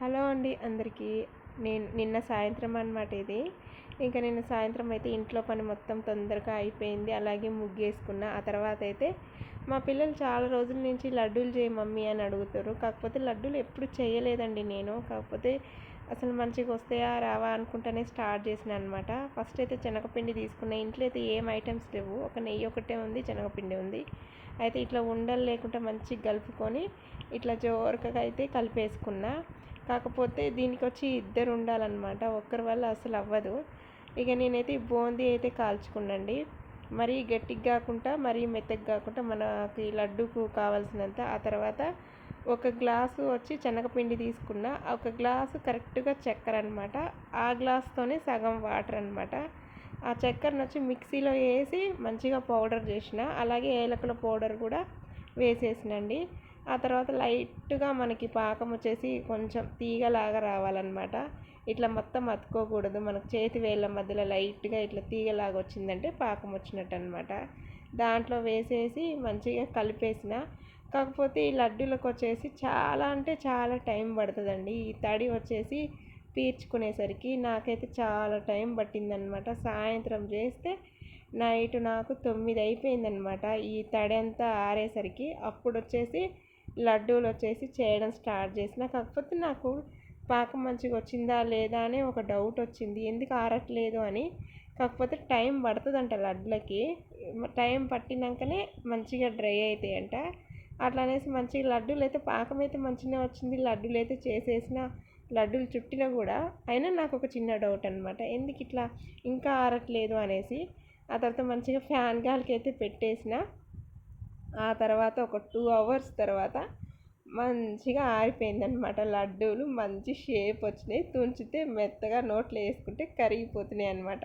Hello అండి అందరికీ. నేను నిన్న సాయంత్రం అనమాట ఇది. ఇంకా నిన్న సాయంత్రం అయితే ఇంట్లో పని మొత్తం తొందరగా అయిపోయింది. అలాగే ముగ్గేసుకున్న. ఆ తర్వాత అయితే మా పిల్లలు చాలా రోజుల నుంచి లడ్డూలు చేయి మమ్మీ అని అడుగుతారు. కాకపోతే లడ్డూలు ఎప్పుడు చేయలేదండి నేను. కాకపోతే అసలు మంచిగా వస్తాయా రావా అనుకుంటేనే స్టార్ట్ చేసిన అనమాట ఫస్ట్ అయితే శనగపిండి తీసుకున్న. ఇంట్లో అయితే ఏం ఐటమ్స్ లేవు. ఒక నెయ్యి ఒకటే ఉంది శనగపిండి ఉంది. అయితే ఇట్లా ఉండలు లేకుండా మంచిగా కలుపుకొని ఇట్లా జోరకగా అయితే కలిపేసుకున్నా. కాకపోతే దీనికి వచ్చి ఇద్దరు ఉండాలన్నమాట ఒక్కరి వల్ల అసలు అవ్వదు ఇక నేనైతే బూందీ అయితే కాల్చుకున్నాండి. మరీ గట్టిగా కాకుండా మరీ మెత్తగా కాకుండా మనకి లడ్డుకు కావాల్సినంత. ఆ తర్వాత ఒక గ్లాసు వచ్చి శనగపిండి తీసుకున్న. ఒక గ్లాసు కరెక్ట్గా చక్కెర అనమాట ఆ గ్లాస్తోనే సగం వాటర్ అనమాట ఆ చక్కెరను వచ్చి మిక్సీలో వేసి మంచిగా పౌడర్ చేసిన. అలాగే ఏలకుల పౌడర్ కూడా వేసేసినండి. ఆ తర్వాత లైట్గా మనకి పాకం వచ్చేసి కొంచెం తీగలాగా రావాలన్నమాట. ఇట్లా మొత్తం అతుకోకూడదు మనకు చేతి వేళ్ళ మధ్యలో లైట్గా ఇట్లా తీగలాగా వచ్చిందంటే పాకం వచ్చినట్టు అనమాట దాంట్లో వేసేసి మంచిగా కలిపేసిన. కాకపోతే ఈ లడ్డూలకు వచ్చేసి చాలా అంటే చాలా టైం పడుతుందండి. ఈ తడి వచ్చేసి పీర్చుకునేసరికి నాకైతే చాలా టైం పట్టిందనమాట సాయంత్రం చేస్తే నైట్ నాకు తొమ్మిది అయిపోయిందనమాట ఈ తడి అంతా ఆరేసరికి అప్పుడు వచ్చేసి లడ్డూలు వచ్చేసి చేయడం స్టార్ట్ చేసిన కాకపోతే నాకు పాకం మంచిగా వచ్చిందా లేదా అని ఒక డౌట్ వచ్చింది. ఎందుకు ఆరట్లేదు అని. కాకపోతే టైం పడుతుందంట లడ్లకి. టైం పట్టినాకనే మంచిగా డ్రై అవుతాయంట అట్లా అనేసి మంచిగా లడ్డూలు అయితే పాకం అయితే మంచిగా వచ్చింది. లడ్డూలు అయితే చేసేసిన లడ్డూలు చుట్టినా కూడా అయినా నాకు ఒక చిన్న డౌట్ అనమాట ఎందుకు ఇట్లా ఇంకా ఆరట్లేదు అనేసి. ఆ తర్వాత మంచిగా ఫ్యాన్ గాలికి అయితే పెట్టేసిన ఆ తర్వాత ఒక టూ అవర్స్ తర్వాత మంచిగా ఆరిపోయిందనమాట లడ్డూలు మంచి షేప్ వచ్చినాయి. తుంచితే మెత్తగా నోట్లో వేసుకుంటే కరిగిపోతున్నాయి అనమాట